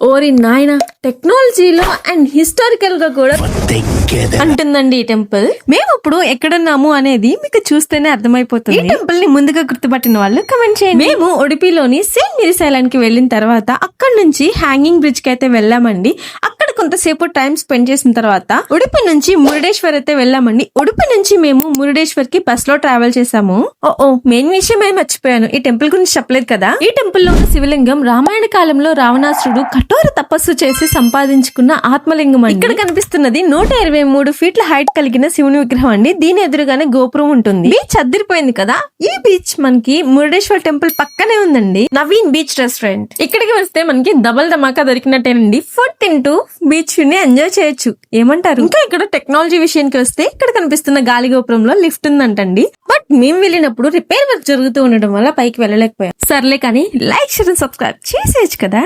ఓరి నాయన టెక్నాలజీలో అండ్ హిస్టారికల్గా కూడా అంటుందండి ఈ టెంపుల్ మేము ఇప్పుడు ఎక్కడున్నాము అనేది మీకు చూస్తేనే అర్థమైపోతుంది. ఈ టెంపుల్ని ముందుగా గుర్తుపట్టిన వాళ్ళు కమెంట్ చేయండి. మేము ఉడిపిలోని సెయింట్ మేరీస్ ఐలాండ్కి వెళ్ళిన తర్వాత అక్కడ నుంచి హ్యాంగింగ్ బ్రిడ్జ్కి అయితే వెళ్ళామండి. అక్కడ కొంతసేపు టైం స్పెండ్ చేసిన తర్వాత ఉడిపి నుంచి మురుడేశ్వర్ అయితే వెళ్ళామండి. ఉడిపి నుంచి మేము మురుడేశ్వర్కి బస్లో ట్రావెల్ చేసాము ఓ ఓ మెయిన్ విషయం ఏం మర్చిపోయాను. ఈ టెంపుల్ గురించి చెప్పలేదు కదా? ఈ టెంపుల్లో ఉన్న శివలింగం రామాయణ కాలంలో రావణాసురుడు కఠోర తపస్సు చేసి సంపాదించుకున్న ఆత్మలింగం అండి. ఇక్కడ కనిపిస్తున్నది నూట ఇరవై మూడు ఫీట్ల హైట్ కలిగిన శివుని విగ్రహం అండి. దీని ఎదురుగానే గోపురం ఉంటుంది. బీచ్ అద్దరిపోయింది కదా? ఈ బీచ్ మనకి మురుడేశ్వర్ టెంపుల్ పక్కనే ఉందండి. Naveen beach restaurant. ఇక్కడికి వస్తే మనకి డబల్ ధమాకా దొరికినట్టేనండి. ఫుడ్ తింటూ బీచ్ని ఎంజాయ్ చేయొచ్చు. ఏమంటారు? ఇంకా ఇక్కడ టెక్నాలజీ విషయానికి వస్తే ఇక్కడ కనిపిస్తున్న గాలి గోపురంలో లిఫ్ట్ ఉందంటండి. బట్ మేము వెళ్ళినప్పుడు రిపేర్ వర్క్ జరుగుతూ ఉండడం వల్ల పైకి వెళ్ళలేకపోయాం. సర్లే కానీ లైక్ షేర్ సబ్స్క్రైబ్ చేసేయచ్చు కదా.